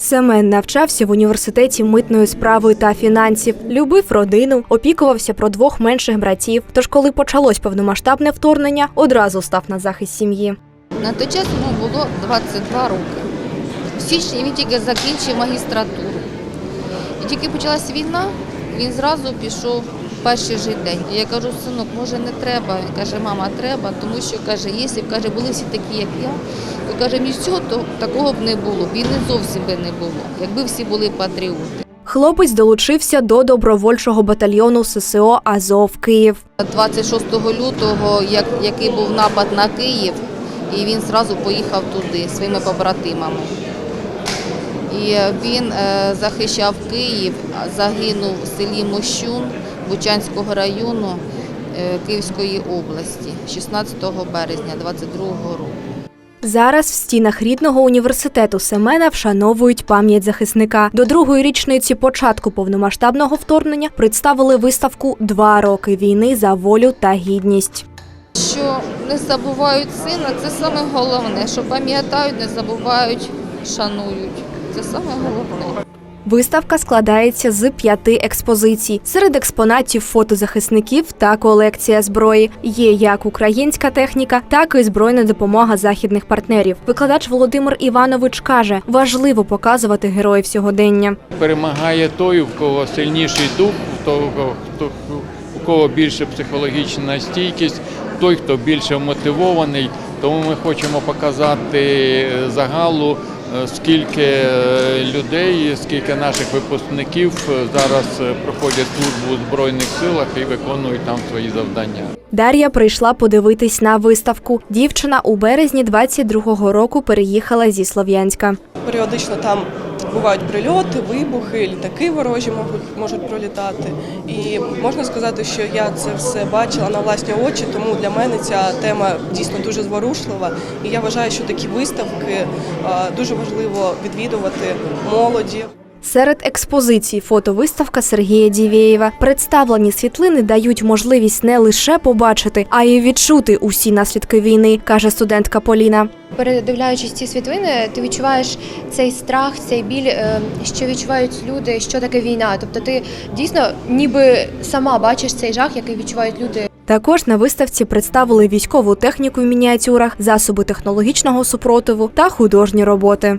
Семен навчався в університеті митної справи та фінансів, любив родину, опікувався про двох менших братів. Тож, коли почалось повномасштабне вторгнення, одразу став на захист сім'ї. На той час йому було 22 роки. В січні він тільки закінчив магістратуру. І тільки почалась війна, він зразу пішов перший же день. І я кажу, синок, може не треба. Він каже, мама, треба, тому що каже, якщо б каже, були всі такі, як я, то каже, мені всього то такого б не було, війни зовсім би не було, якби всі були патріоти. Хлопець долучився до добровольчого батальйону ССО Азов Київ. 26 лютого, як, який був напад на Київ, і він зразу поїхав туди своїми побратимами. І він е, захищав Київ, загинув в селі Мощун Бучанського району е, Київської області 16 березня 22 року. Зараз в стінах рідного університету Семена вшановують пам'ять захисника. До другої річниці початку повномасштабного вторгнення представили виставку Два роки війни за волю та гідність. Що не забувають сина, це саме головне, що пам'ятають, не забувають, шанують. Це саме головне. Виставка складається з п'яти експозицій. Серед експонатів фото захисників та колекція зброї. Є як українська техніка, так і збройна допомога західних партнерів. Викладач Володимир Іванович каже, важливо показувати героїв сьогодення. перемагає той, у кого сильніший дух, у того, хто у кого більше психологічна стійкість, той, хто більше мотивований. Тому ми хочемо показати е, загалу, скільки е, людей, скільки наших випускників е, зараз е, проходять службу у Збройних силах і виконують там свої завдання. Дар'я прийшла подивитись на виставку. Дівчина у березні 22-го року переїхала зі Слов'янська. Періодично там бувають прильоти, вибухи, літаки ворожі можуть, можуть пролітати. І можна сказати, що я це все бачила на власні очі, тому для мене ця тема дійсно дуже зворушлива. І я вважаю, що такі виставки дуже важливо відвідувати молоді. Серед експозицій фотовиставка Сергія Дівєєва. Представлені світлини дають можливість не лише побачити, а й відчути усі наслідки війни, каже студентка Поліна. Передивляючись ці світлини, ти відчуваєш цей страх, цей біль, е, що відчувають люди, що таке війна. Тобто ти дійсно ніби сама бачиш цей жах, який відчувають люди. Також на виставці представили військову техніку в мініатюрах, засоби технологічного супротиву та художні роботи.